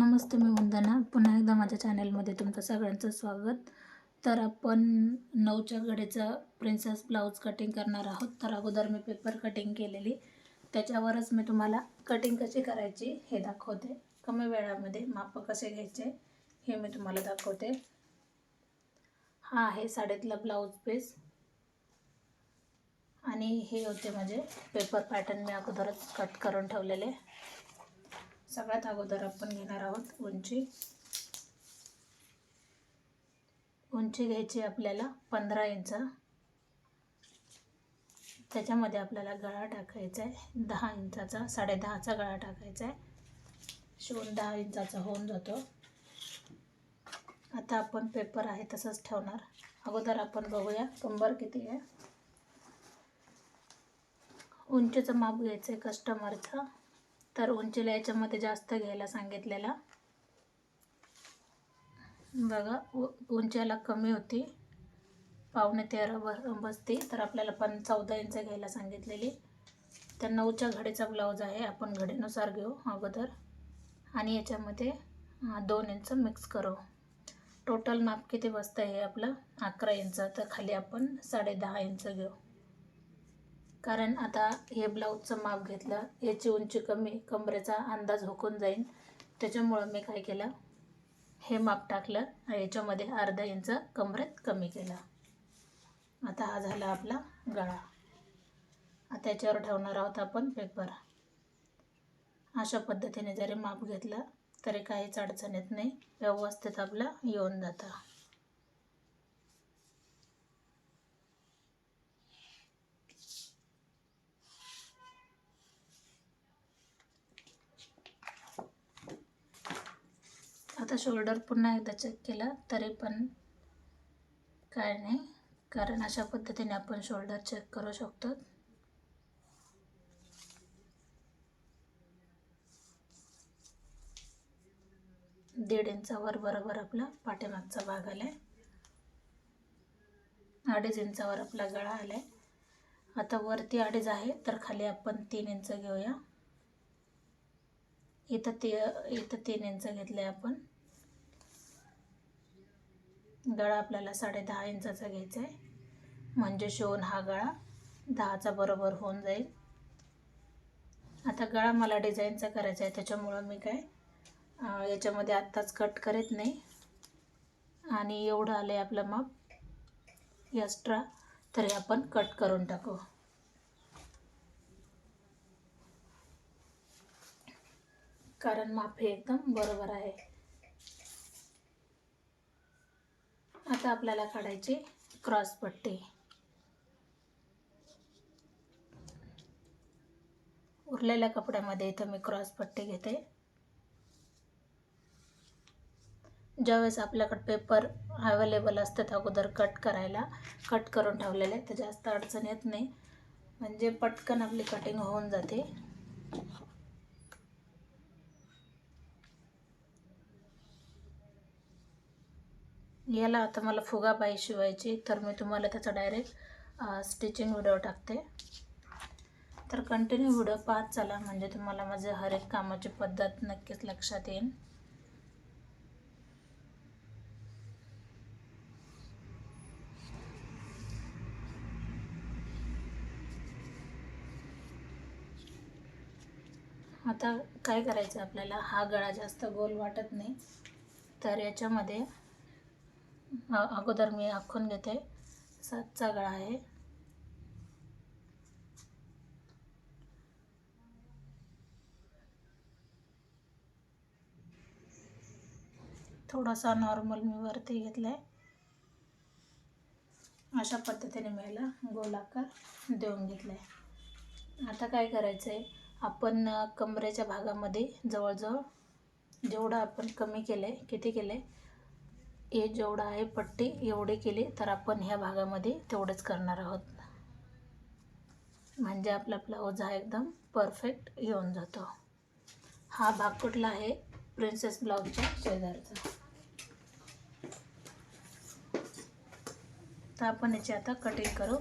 नमस्ते मी वंदना. पुन्हा एकदा माझ्या चॅनलमध्ये तुमचं सगळ्यांचं स्वागत. तर आपण नऊच्या घडीचं प्रिन्सेस ब्लाऊज कटिंग करणार आहोत. तर अगोदर मी पेपर कटिंग केलेली. त्याच्यावरच मी तुम्हाला कटिंग कशी करायची हे दाखवते. कमी वेळामध्ये माप कसे घ्यायचे हे मी तुम्हाला दाखवते. हा आहे साडेतला ब्लाऊज पीस आणि हे होते माझे पेपर पॅटर्न मी अगोदरच कट करून ठेवलेले. सगळ्यात अगोदर आपण घेणार आहोत उंची. उंची घ्यायची आपल्याला पंधरा इंच. त्याच्यामध्ये आपल्याला गळा टाकायचा आहे. दहा इंचाचा साडेदहाचा गळा टाकायचा आहे. शिवून दहा इंचाचा होऊन जातो. आता आपण पेपर आहे तसंच ठेवणार. अगोदर आपण बघूया कंबर किती आहे. उंचीचं माप घ्यायचं आहे कस्टमरचं तर उंचीला याच्यामध्ये जास्त घ्यायला सांगितलेला. बघा उंचीला कमी होती. पावणे तेरा ब बसते. तर आपल्याला पण चौदा इंच घ्यायला सांगितलेली. तर नऊच्या घडीचा ब्लाऊज आहे. आपण घडीनुसार घेऊ अगोदर. आणि याच्यामध्ये दोन इंच मिक्स करू. टोटल माप किती बसतं हे आपलं? अकरा इंच. तर खाली आपण साडे दहा इंच घेऊ. कारण आता हे ब्लाऊजचं माप घेतलं याची उंची कमी कमरेचा अंदाज हुकून जाईल त्याच्यामुळं मी काय केलं? हे माप टाकलं आणि याच्यामध्ये अर्धा इंच कमरेत कमी केला. आता हा झाला आपला गळा. आता याच्यावर ठेवणार आहोत आपण पेपर. अशा पद्धतीने जरी माप घेतलं तरी काहीच अडचण येत नाही. व्यवस्थित आपलं येऊन जातं. आता शोल्डर पुन्हा एकदा चेक केला तरी पण काय नाही. कारण अशा पद्धतीने आपण शोल्डर चेक करू शकतो. दीड इंचावर बरोबर आपला पाठीमागचा भाग आलाय. अडीच इंचावर आपला गळा आलाय. आता वरती अडीच आहे तर खाली आपण तीन इंच घेऊया. इथं ती इथं तीन इंच घेतले आपण. गळा आपल्याला साडे दहा इंचाचा घ्यायचा आहे. म्हणजे शिवून हा गळा दहाचा बरोबर होऊन जाईल. आता गळा मला डिझाईनचा करायचा आहे त्याच्यामुळं मी काय याच्यामध्ये आत्ताच कट करत नाही. आणि एवढं आलं आहे आपलं माप. एक्स्ट्रा तरी आपण कट करून टाकू. कारण माप हे एकदम बरोबर आहे. आता आपल्याला काढायची क्रॉस पट्टी. उरलेल्या कपड्यामध्ये इथं मी क्रॉस पट्टी घेते. ज्यावेळेस आपल्याकडे पेपर अवेलेबल असतात अगोदर कट करायला कट करून ठेवलेले तर जास्त अडचण येत नाही. म्हणजे पटकन आपली कटिंग होऊन जाते. याला आता मला फुगा बाई शिवायची तर मी तुम्हाला त्याचा डायरेक्ट स्टिचिंग व्हिडिओ टाकते. तर कंटिन्यू व्हिडिओ पाहत चला. म्हणजे तुम्हाला माझं हर एक कामाची पद्धत नक्कीच लक्षात येईल. आता काय करायचं आपल्याला? हा गळा जास्त गोल वाटत नाही. तर याच्यामध्ये अगोदर मी आखून घेते. सातचा गळा आहे. थोडासा नॉर्मल मी वरती घेतला आहे अशा पद्धतीने मी याला गोलाकार देऊन घेतला आहे आता काय करायचं आहे आपण कमरेच्या भागामध्ये जवळजवळ जेवढं आपण कमी केलं आहे किती केलं आहे हे जेवढं आहे पट्टी एवढे केले तर आपण ह्या भागामध्ये तेवढंच करणार आहोत. म्हणजे आपला ब्लाऊज हा एकदम परफेक्ट येऊन जातो. हा भाग कुठला आहे? प्रिन्सेस ब्लाऊजच्या शेजारचा. तर आपण याची आता कटिंग करू.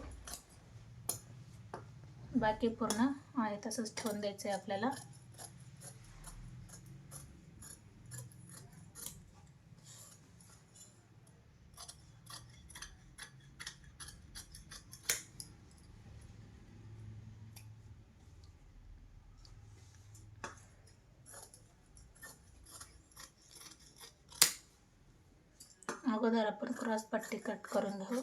बाकी पूर्ण आहे तसंच ठेवून द्यायचं आहे आपल्याला. अगोदर आपण क्रॉस पट्टी कट करून घेऊ.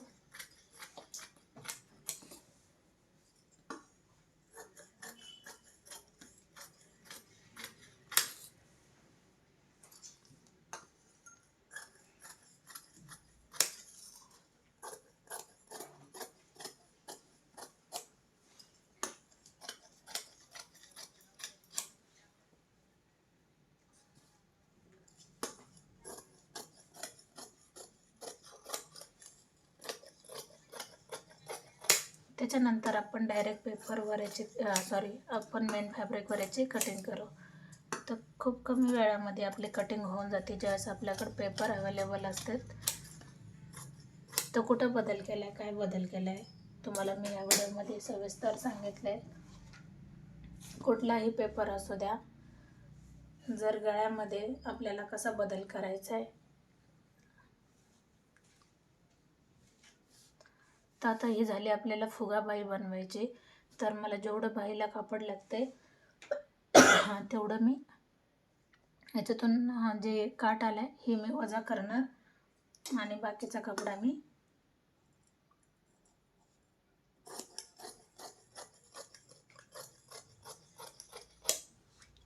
त्याच्यानंतर आपण डायरेक्ट पेपरवर याची सॉरी आपण मेन फॅब्रिकवर याची कटिंग करू. तर खूप कमी वेळामध्ये आपली कटिंग होऊन जाते ज्यावेळेस आपल्याकडे पेपर अवेलेबल असतात. तर कुठं बदल केला आहे काय बदल केला आहे तुम्हाला मी या व्हिडिओमध्ये सविस्तर सांगितलं आहे कुठलाही पेपर असू द्या जर गळ्यामध्ये आपल्याला कसा बदल करायचा आहे तर आता ही झाली आपल्याला फुगाबाई बनवायची. तर मला जेवढं बाईला कापड लागते तेवढं मी याच्यातून जे काट आलं आहे हे मी वजा करणार. आणि बाकीचा कपडा मी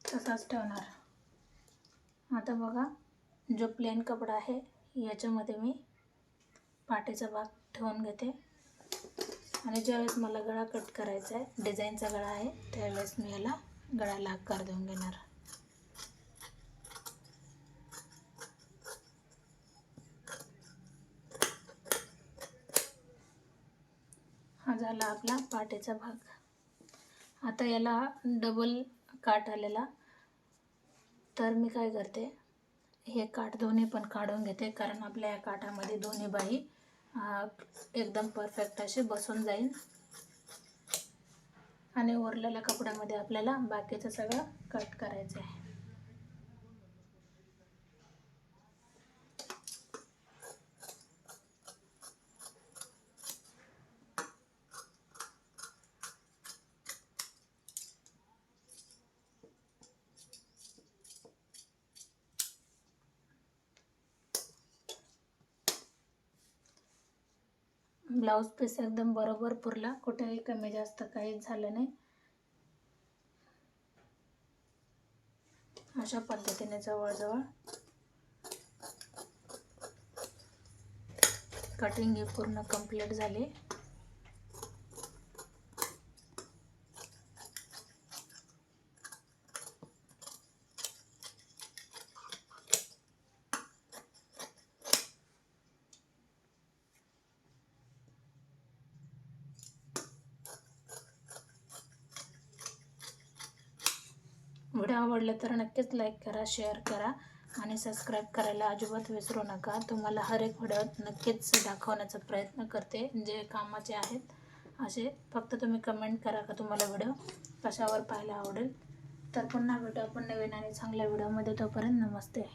तसाच ठेवणार. आता बघा जो प्लेन कपडा आहे याच्यामध्ये मी पाठीचा भाग ठेवून घेते. आणि ज्यावेळेस मला गळा कट करायचा आहे डिझाईनचा गळा आहे त्यावेळेस मी याला गळ्याला आकार देऊन घेणार. हा झाला आपला पाटेचा भाग. आता याला डबल काट आलेला. तर मी काय करते हे काठ दोन्ही पण काढून घेते कारण आपल्या या काठामध्ये दोन्ही बाई एकदम परफेक्ट असे बसून जाईल आणि उरलेल्या कपड्यामध्ये आपल्याला बाकीचं सगळं कट करायचं आहे ब्लाऊज पीस एकदम बरोबर पुरला. कुठेही कमी जास्त काहीच झालं नाही. अशा पद्धतीने जवळजवळ कटिंग ही पूर्ण कंप्लीट झाली व्हिडिओ आवडलं तर नक्कीच लाईक करा शेअर करा आणि सबस्क्राईब करायला अजिबात विसरू नका. तुम्हाला हर एक व्हिडिओ नक्कीच दाखवण्याचा प्रयत्न करते. जे कामाचे आहेत असे फक्त तुम्ही कमेंट करा का तुम्हाला व्हिडिओ कशावर पाहायला आवडेल. तर पुन्हा भेटू आपण नवीन आणि चांगल्या व्हिडिओमध्ये तोपर्यंत नमस्ते.